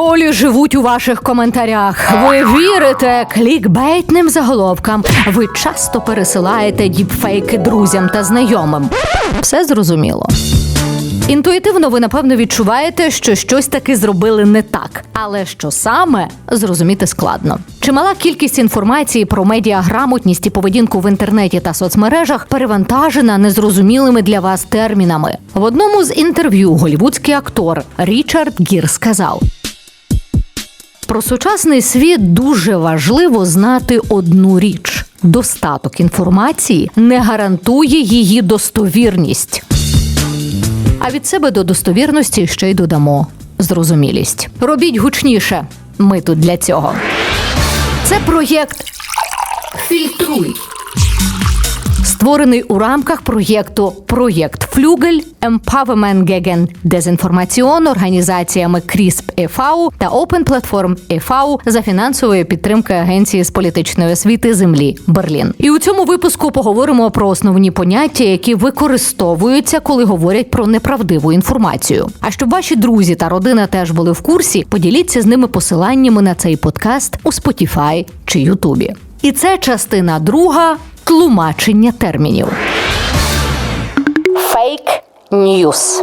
Тролі живуть у ваших коментарях. Ви вірите клікбейтним заголовкам. Ви часто пересилаєте діпфейки друзям та знайомим. Все зрозуміло. Інтуїтивно ви напевно відчуваєте, що щось таки зробили не так, але що саме зрозуміти складно. Чимала кількість інформації про медіаграмотність і поведінку в інтернеті та соцмережах перевантажена незрозумілими для вас термінами. В одному з інтерв'ю голівудський актор Річард Гір сказав. Про сучасний світ дуже важливо знати одну річ: достаток інформації не гарантує її достовірність. А від себе до достовірності ще й додамо зрозумілість. Робіть гучніше. Ми тут для цього. Це проєкт Фільтруй. Створений у рамках проєкту Проєкт Флюгель Empowerment Gegen Desinformation організаціями CRISP e.V. та Open Platform e.V. за фінансової підтримки Агенції з політичної освіти землі Берлін. І у цьому випуску поговоримо про основні поняття, які використовуються, коли говорять про неправдиву інформацію. А щоб ваші друзі та родина теж були в курсі, поділіться з ними посиланнями на цей подкаст у Spotify чи Ютубі. І це частина друга тлумачення термінів. Фейк ньюс.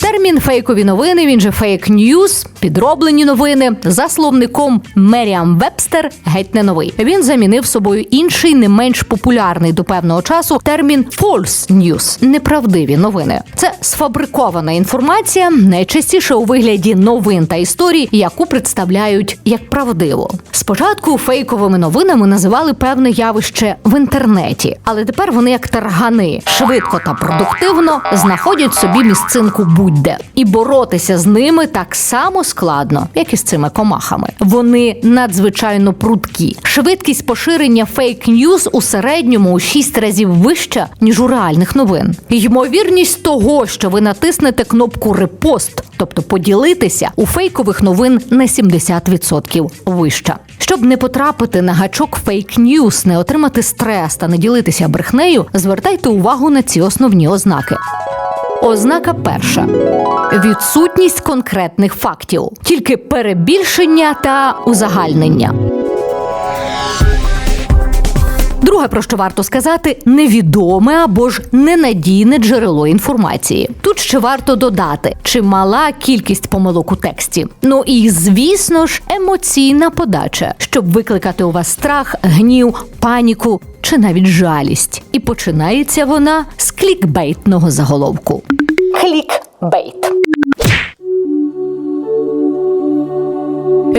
Термін фейкові новини, він же фейк ньюс, підроблені новини, за словником Меріам Вебстер геть не новий. Він замінив собою інший, не менш популярний до певного часу термін false news – неправдиві новини. Це сфабрикована інформація, найчастіше у вигляді новин та історій, яку представляють як правдиво. Спочатку фейковими новинами називали певне явище в інтернеті, але тепер вони як таргани швидко та продуктивно знаходять собі місцинку будь-де. І боротися з ними так само складно, як і з цими комахами. Вони надзвичайно прудкі. Швидкість поширення фейк-ньюз у середньому у 6 разів вища, ніж у реальних новин. Ймовірність того, що ви натиснете кнопку репост, тобто поділитися, у фейкових новин на 70% вища. Щоб не потрапити на гачок фейк-ньюс, не отримати стрес та не ділитися брехнею, звертайте увагу на ці основні ознаки. Ознака перша відсутність конкретних фактів, тільки перебільшення та узагальнення. Друге, про що варто сказати, невідоме або ж ненадійне джерело інформації. Тут ще варто додати чимала кількість помилок у тексті. Ну і звісно ж, емоційна подача, щоб викликати у вас страх, гнів, паніку чи навіть жалість. І починається вона з клікбейтного заголовку. Клікбейт.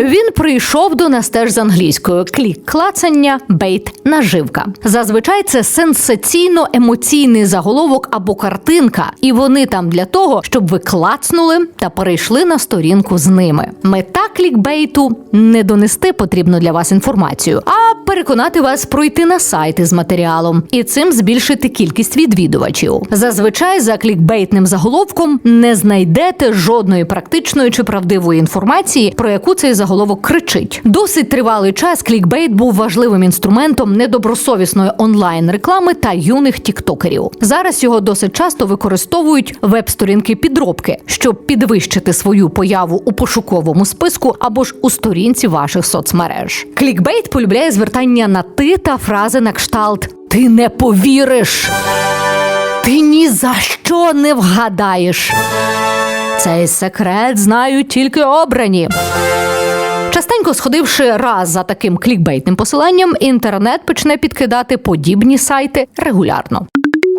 Він прийшов до нас теж з англійською клік клацання, бейт наживка. Зазвичай це сенсаційно емоційний заголовок або картинка, і вони там для того, щоб ви клацнули та перейшли на сторінку з ними. Мета клікбейту не донести потрібну для вас інформацію, а переконати вас пройти на сайти з матеріалом і цим збільшити кількість відвідувачів. Зазвичай за клікбейтним заголовком не знайдете жодної практичної чи правдивої інформації, про яку цей заголовок кричить. Досить тривалий час клікбейт був важливим інструментом недобросовісної онлайн реклами та юних тіктокерів. Зараз його досить часто використовують веб-сторінки підробки, щоб підвищити свою появу у пошуковому списку або ж у сторінці ваших соцмереж. Клікбейт полюбляє звертання на ти та фрази на кшталт Ти не повіриш. Ти ні за що не вгадаєш. Цей секрет знають тільки обрані. Частенько сходивши раз за таким клікбейтним посиланням, інтернет почне підкидати подібні сайти регулярно.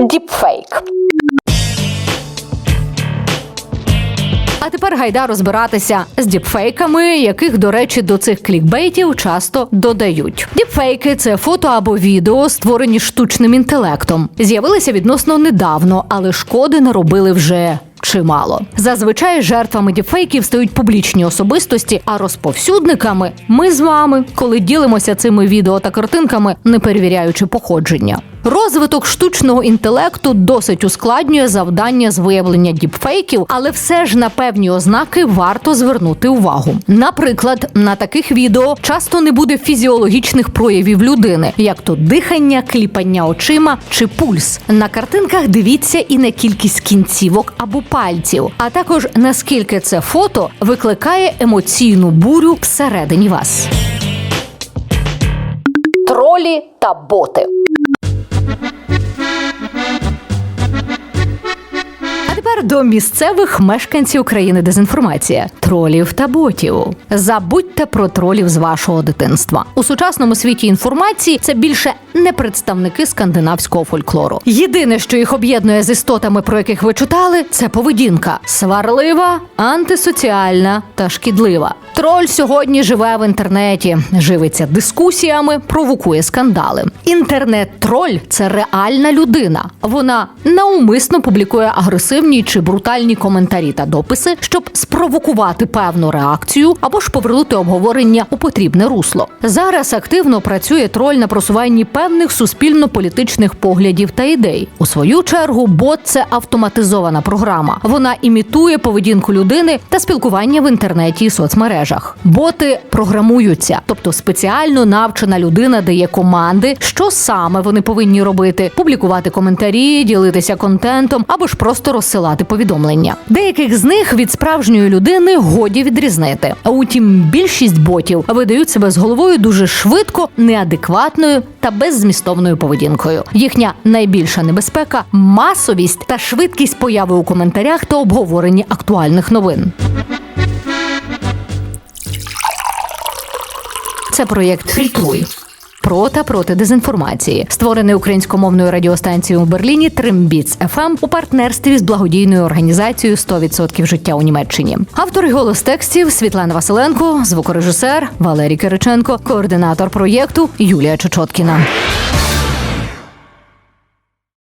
Діпфейк. А тепер гайда розбиратися з діпфейками, яких, до речі, до цих клікбейтів часто додають. Діпфейки це фото або відео, створені штучним інтелектом. З'явилися відносно недавно, але шкоди наробили вже. Чимало зазвичай жертвами діпфейків стають публічні особистості, а розповсюдниками ми з вами, коли ділимося цими відео та картинками, не перевіряючи походження. Розвиток штучного інтелекту досить ускладнює завдання з виявлення діпфейків, але все ж на певні ознаки варто звернути увагу. Наприклад, на таких відео часто не буде фізіологічних проявів людини, як то дихання, кліпання очима чи пульс. На картинках дивіться і на кількість кінцівок або пальців, а також наскільки це фото викликає емоційну бурю всередині вас. Тролі та боти. До місцевих мешканців країни дезінформація тролів та ботів. Забудьте про тролів з вашого дитинства. У сучасному світі інформації це більше не представники скандинавського фольклору. Єдине, що їх об'єднує з істотами, про яких ви читали, це поведінка сварлива, антисоціальна та шкідлива. Троль сьогодні живе в інтернеті, живиться дискусіями, провокує скандали. Інтернет-троль це реальна людина. Вона наумисно публікує агресивні чи брутальні коментарі та дописи, щоб спровокувати певну реакцію або ж повернути обговорення у потрібне русло. Зараз активно працює троль на просуванні певних суспільно-політичних поглядів та ідей. У свою чергу, бот це автоматизована програма. Вона імітує поведінку людини та спілкування в інтернеті і соцмережах. Боти програмуються, тобто спеціально навчена людина дає команди, що саме вони повинні робити: публікувати коментарі, ділитися контентом або ж просто розсилати повідомлення. Деяких з них від справжньої людини годі відрізнити. А утім, більшість ботів видають себе з головою дуже швидко, неадекватною та беззмістовною поведінкою. Їхня найбільша небезпека масовість та швидкість появи у коментарях та обговоренні актуальних новин. Це проєкт Фільтруй. Про та проти дезінформації, створений українськомовною радіостанцією у Берліні Тримбіц ФМ у партнерстві з благодійною організацією «100% життя у Німеччині. Автор голос текстів Світлана Василенко, звукорежисер Валерій Кириченко, координатор проєкту Юлія Чечоткіна.